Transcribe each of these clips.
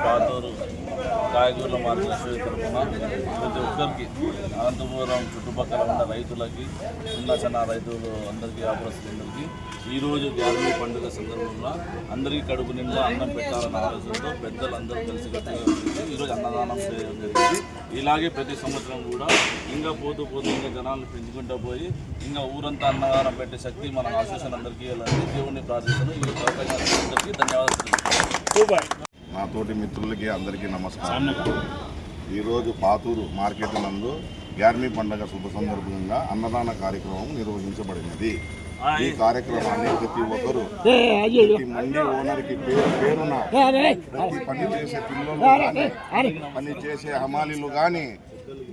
Pathuru కాయగూరల market తరఫున ప్రతి ఒక్కరికి అనంతపురం చుట్టుపక్కల ఉన్న రైతులకి చిన్న చిన్న రైతులు అందరికీ వ్యాపారస్తులందరికీ ఈరోజు గ్యారంటీ పండుగ సందర్భంగా అందరికీ కడుపు నిండా అన్నం పెట్టాలన్న ఆలోచనతో పెద్దలందరూ కలిసి కట్టుగా ఈరోజు అన్నదానం చేయడం జరిగింది. ఇలాగే ప్రతి సంవత్సరం కూడా ఇంకా పోతూ పోతూ ఇంకా జనాలను పెంచుకుంటూ పోయి ఇంకా ఊరంతా అన్నదానం పెట్టే శక్తి మన ఆశీస్సులు అందరికీ ఇవ్వాలని దేవుణ్ణి ప్రార్థిస్తున్నాం. ఈ అవకాశానికి అందరికీ ధన్యవాదాలు తెలుపుతున్నాను. నా తోటి మిత్రులకి అందరికీ నమస్కారం. ఈరోజు పాతూరు మార్కెట్ నందు గ్యార్మీ పండగ శుభ సందర్భంగా అన్నదాన కార్యక్రమం నిర్వహించబడినది. ఈ కార్యక్రమాన్ని ప్రతి ఒక్కరు ప్రతి మండి ఓనర్కి పేరు పేరున ప్రతి పని చేసే పిల్లలు కానీ పని చేసే హమాలీలు కానీ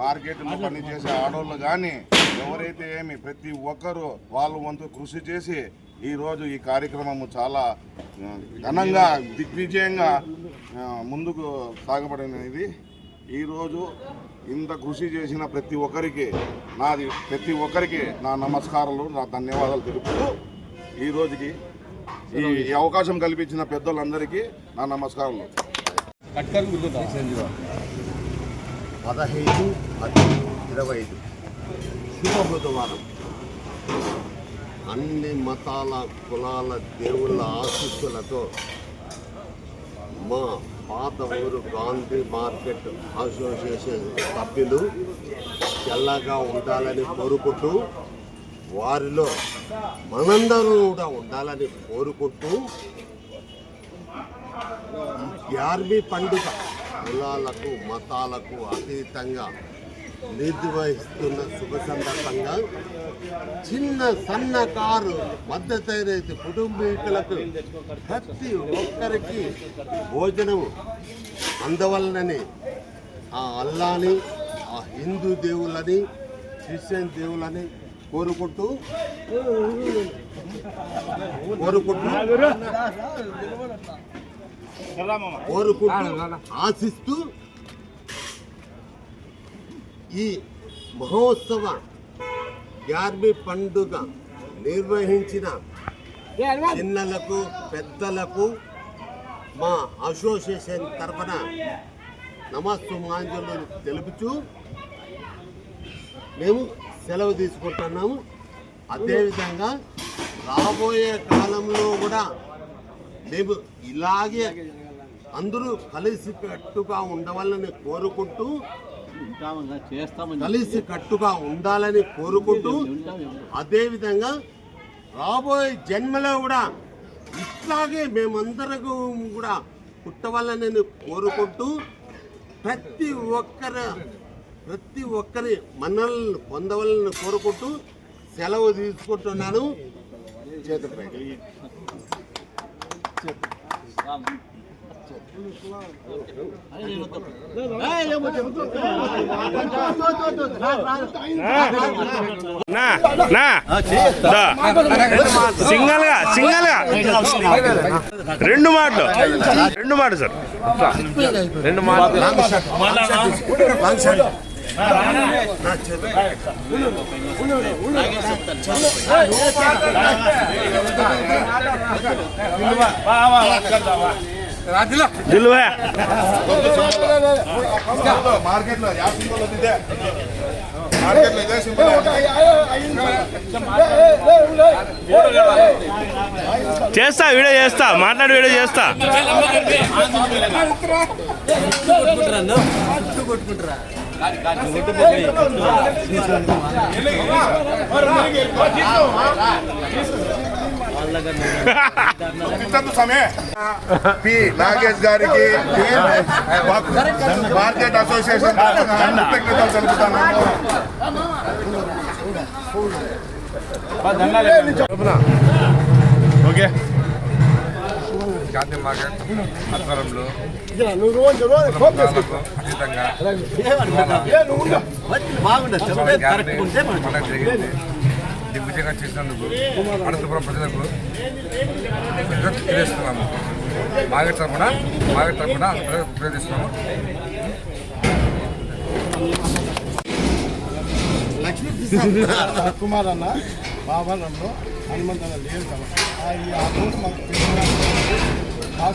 మార్కెట్లో పని చేసే ఆడోళ్ళు కానీ ఎవరైతే ఏమి ప్రతి ఒక్కరూ వాళ్ళ వంతు కృషి చేసి ఈరోజు ఈ కార్యక్రమము చాలా ఘనంగా దిగ్విజయంగా ముందుకు సాగబడినది. ఈరోజు ఇంత కృషి చేసిన ప్రతి ఒక్కరికి నాది ప్రతి ఒక్కరికి నా నమస్కారాలు నా ధన్యవాదాలు తెలుపుతూ ఈ రోజుకి ఈ అవకాశం కల్పించిన పెద్దలందరికీ నా నమస్కారాలు. పదహైదు పది ఇరవై ఐదు. శుభ బుధవారం. అన్ని మతాల కులాల దేవుళ్ళ ఆశీస్సులతో మా పాత ఊరు గాంధీ మార్కెట్ అసోసియేషన్ సభ్యులు చల్లగా ఉండాలని కోరుకుంటూ వారిలో మనందరూ కూడా ఉండాలని కోరుకుంటూ యార్మీ పండుగ కులాలకు మతాలకు అతీతంగా నిర్వహిస్తున్న శుభ సందర్భంగా చిన్న సన్న కారు మద్దతు కుటుంబీకులకు ప్రతి ఒక్కరికి భోజనం అందవలనని ఆ అల్లాని ఆ హిందూ దేవుళ్ళని క్రిస్టియన్ దేవుళ్ళని కోరుకుంటూ కోరుకుంటూ కోరుకుంటూ ఆశిస్తూ ఈ మహోత్సవ గ్యార్మీ పండుగ నిర్వహించిన చిన్నలకు పెద్దలకు మా అసోసియేషన్ తరఫున నమస్సుమాంజలు తెలుపుచూ మేము సెలవు తీసుకుంటున్నాము. అదేవిధంగా రాబోయే కాలంలో కూడా మేము ఇలాగే అందరూ కలిసి కట్టుగా ఉండవాలని కోరుకుంటూ కలిసి కట్టుగా ఉండాలని కోరుకుంటూ అదేవిధంగా రాబోయే జన్మలో కూడా ఇట్లాగే మేమందరం కూడా పుట్టవాలని కోరుకుంటూ ప్రతి ఒక్కరి ప్రతి ఒక్కరి మన్నలను పొందవాలని కోరుకుంటూ సెలవు తీసుకుంటున్నాను దా. సింగల్గా సింగల్గా రెండు మాటలు. రెండు మాటలు సార్. రెండు మాటలు. దిల్వే మార్కెట్లో మార్కెట్లో ఇదే చేస్తా వీడియో చేస్తా మాట్లాడి వీడియో చేస్తా సమయ పి. నాగేష్ గారికి మార్కెట్ అసోసియేషన్ కృతజ్ఞతలు తెలుపుతున్నాను ఓకే. గాంధీ మార్కెట్ ఆధ్వర్యంలో అతీతంగా దిగ్విజయంగా చేసినందుకు అనంతపురం ప్రజలకు తెలియజేస్తున్నాము బాగా తరపున బాగా తరపున ప్రయత్నిస్తున్నాము కుమార్ అన్న బాబానంలో హనుమంతన్న లేదు కాబట్టి. ఈ ఆ రోజు మాకు తెలిసిన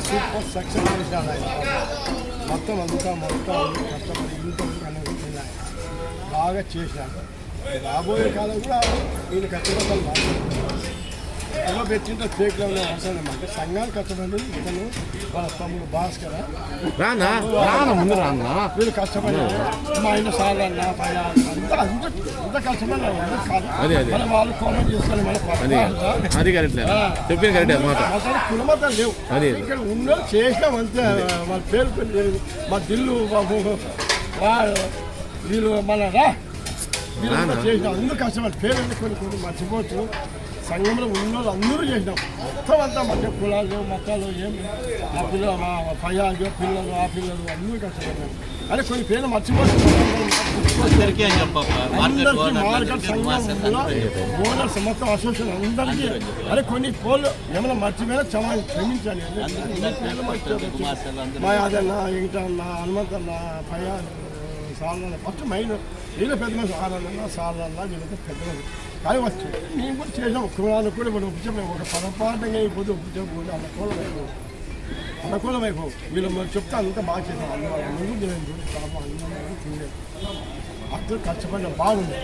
సూపర్ సక్సెస్ చేశాడు ఆయన. మొత్తం అంతా మొత్తం కష్టపడి ఇంత అనేది బాగా చేశాడు. రాబోయే కాలం కూడా ఈయన కట్టుబడ్డాలు మాట్లాడుతున్నారు ఫేక్లో ఉన్న అవసరం అంటే సంఘాలు ఇతను వాళ్ళ తమ్ముడు భాస్కర్ రానా రానా ముందు రానా వీళ్ళు కష్టపడ్డారు మా ఆయన సార్ అన్న పైన అంతా అంత అంత కష్టపడ్డారు అందరూ కాదు అదే, అదే. మన వాళ్ళు కామెంట్ చేసుకొని మన అది అది కరెక్ట్ చెప్పింది కరెక్ట్ మాట అసలు కులమతాలు లేవు అదే. ఇక్కడ ఉన్న చేసినాం అంతే వాళ్ళ పేరు మా దిల్లు వీళ్ళు మన రా చేసినాం. అందరూ కష్టపడి పేరు కొన్ని కొన్ని మర్చిపోవచ్చు. సంఘంలో ఉన్న వాళ్ళు అందరూ చేసినాం. మొత్తం అంతా మధ్య కులాలు మతాలు ఏం. ఆ పిల్లలు మా పయ్యాలు పిల్లలు ఆ పిల్లలు అందరూ కష్టపడ్డారు అదే కొన్ని పేర్లు ఓనర్స్ మొత్తం అసోసియేషన్ అందరికీ. అరే కొన్ని పోలు ఏమైనా మర్చిపోయినా చాలా క్షమించాలి. మా యాదన్న వెంకటన్న హనుమంతన్న పయ్య సాలన్న ఫస్ట్ మైన్ వీళ్ళ పెద్ద మనిషి ఆరన్న సాలన్న వీళ్ళతో పెద్ద మనిషి. కానీ వచ్చి మేము కూడా చేసాం కులాలకు కూడా మనం ఒప్పించాం ఒక పొరపాటుగా అయిపోతే ఒప్పించకపోతే అనుకూలం అయిపోవు అనుకూలం అయిపోవు వీళ్ళు మరి చెప్తే అంతా బాగా చేసాం అందరూ ముందు నేను చూసి పాపం అందరూ చూడలేదు అందరూ కష్టపడిన బాగుంది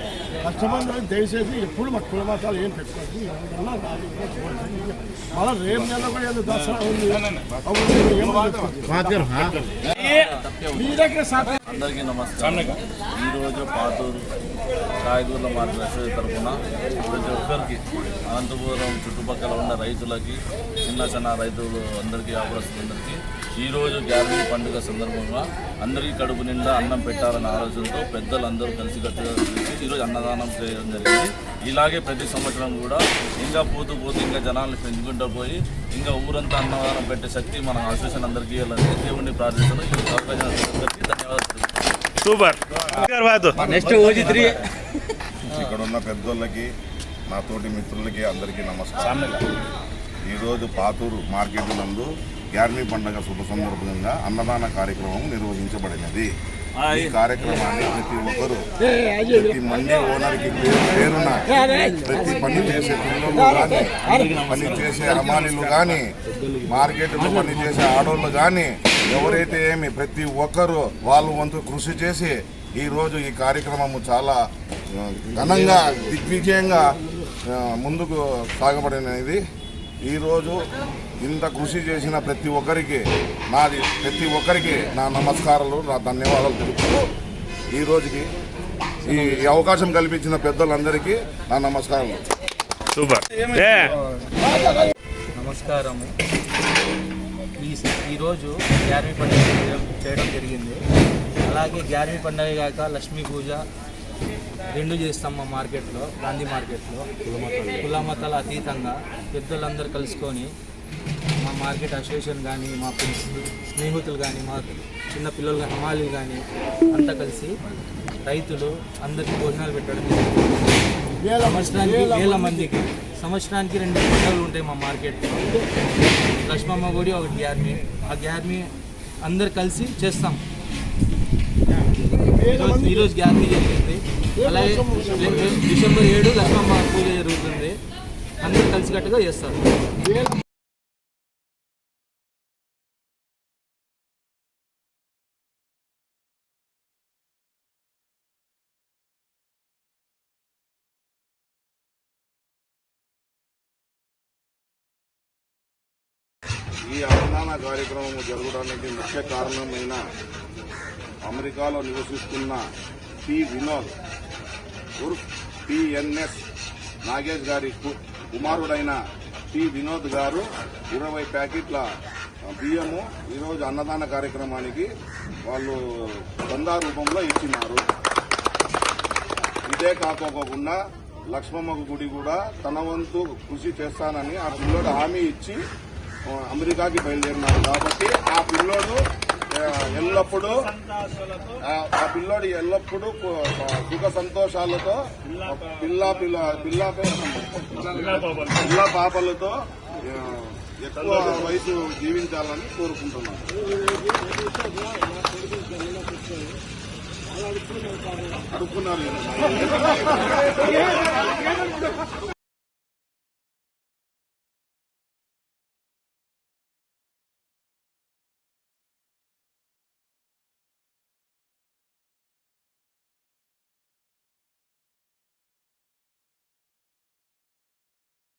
కష్టపడిన దయచేసి ఎప్పుడు మా కుల మతాలు ఏం పెట్టుకోవచ్చు. మళ్ళీ రేపు నెల కూడా ఏదో దసరా ఉంది. అప్పుడు. మాట్లాడు అందరికీ నమస్కారం. ఈరోజు పాతూరు కాయగూరల అసోసియేషన్ తరఫున ప్రతి ఒక్కరికి అనంతపురం చుట్టుపక్కల ఉన్న రైతులకి చిన్న చిన్న రైతులు అందరికీ వ్యాపారస్తులందరికీ ఈరోజు గ్యారంటీ పండుగ సందర్భంగా అందరికీ కడుపు నిండా అన్నం పెట్టాలన్న ఆలోచనతో పెద్దలందరూ కలిసికట్టుగా కలిసి ఈరోజు అన్నదానం చేయడం జరిగింది. ఇలాగే ప్రతి సంవత్సరం కూడా ఇంకా పోతూ పోతూ ఇంకా జనాలను పెంచుకుంటూ పోయి ఇంకా ఊరంతా అన్నదానం పెట్టే శక్తి మన అసోసియేషన్ అందరికీ ఇవ్వాలని దేవుణ్ణి ప్రార్థిస్తున్నాం. ఈ అవకాశం ధన్యవాదాలు సూపర్. నెక్స్ట్ ఇక్కడ ఉన్న పెద్దోళ్ళకి నా తోటి మిత్రులకి అందరికీ నమస్కారం. ఈరోజు పాతూరు మార్కెట్ నందు గ్యార్మీ పండుగ శుభ సందర్భంగా అన్నదాన కార్యక్రమం నిర్వహించబడినది. ఈ కార్యక్రమాన్ని ప్రతి ఒక్కరు ప్రతి మండి ఓనర్కి పేరు పేరున ప్రతి పని చేసే పిల్లలు కానీ పని చేసే అమాలీలు కానీ మార్కెట్లో పని చేసే ఆడోళ్ళు కానీ ఎవరైతే ఏమి ప్రతి ఒక్కరు వాళ్ళు వంతు కృషి చేసి ఈ రోజు ఈ కార్యక్రమము చాలా ఘనంగా దిగ్విజయంగా ముందుకు సాగబడినది. ఈరోజు ఇంత కృషి చేసిన ప్రతి ఒక్కరికి నాది ప్రతి ఒక్కరికి నా నమస్కారాలు నా ధన్యవాదాలు తెలుపుతూ ఈ రోజుకి ఈ అవకాశం కల్పించిన పెద్దలందరికీ నా నమస్కారాలు. సూపర్. నమస్కారము ఈ ఈరోజు గ్యారమీ పండుగ చేయడం- చేయడం జరిగింది. అలాగే గ్యారమీ పండుగ కాక లక్ష్మీ పూజ రెండు చేస్తాం మా మార్కెట్లో గాంధీ మార్కెట్లో. కుల మతాల అతీతంగా పెద్దలందరూ కలుసుకొని మా మార్కెట్ అసోసియేషన్ కానీ మా ఫ్రెండ్స్ స్నేహితులు కానీ మా చిన్న పిల్లలు కానీ హమాలీలు కానీ అంతా కలిసి రైతులు అందరికీ భోజనాలు పెట్టడం. సంవత్సరానికి వేల మందికి సంవత్సరానికి రెండు పండుగలు ఉంటాయి మా మార్కెట్లో. లక్ష్మమ్మ గుడి ఒకటి గ్యార్మీ ఆ గ్యార్మీ అందరు కలిసి చేస్తాం. ఈరోజు ఈరోజు గ్యార్మీ జరిగింది. అలాగే డిసెంబర్ ఏడు లక్ష్మమ్మ పూజ జరుగుతుంది. అందరూ కలిసికట్టుగా చేస్తారు. ఈ అన్నదాన కార్యక్రమం జరగడానికి ముఖ్య కారణమైన అమెరికాలో నివసిస్తున్న పి వినోద్ పిఎన్ఎస్ నాగేష్ గారి కుమారుడైన పి వినోద్ గారు ఇరవై ప్యాకెట్ల బియ్యము ఈరోజు అన్నదాన కార్యక్రమానికి వాళ్ళు చందా రూపంలో ఇచ్చినారు. ఇదే కాకోకుండా లక్ష్మమ్మ గుడి కూడా తన వంతు కృషి చేస్తానని ఆ పిల్లోడు హామీ ఇచ్చి అమెరికాకి బయలుదేరినారు కాబట్టి ఆ పిల్లోడు ఎల్లప్పుడూ ఆ, పిల్లోడు ఎల్లప్పుడూ సుఖ సంతోషాలతో పిల్ల పిల్ల పిల్ల పిల్ల పాపలతో ఎక్కువ వయసు జీవించాలని కోరుకుంటున్నాను. అడుక్కున్నారు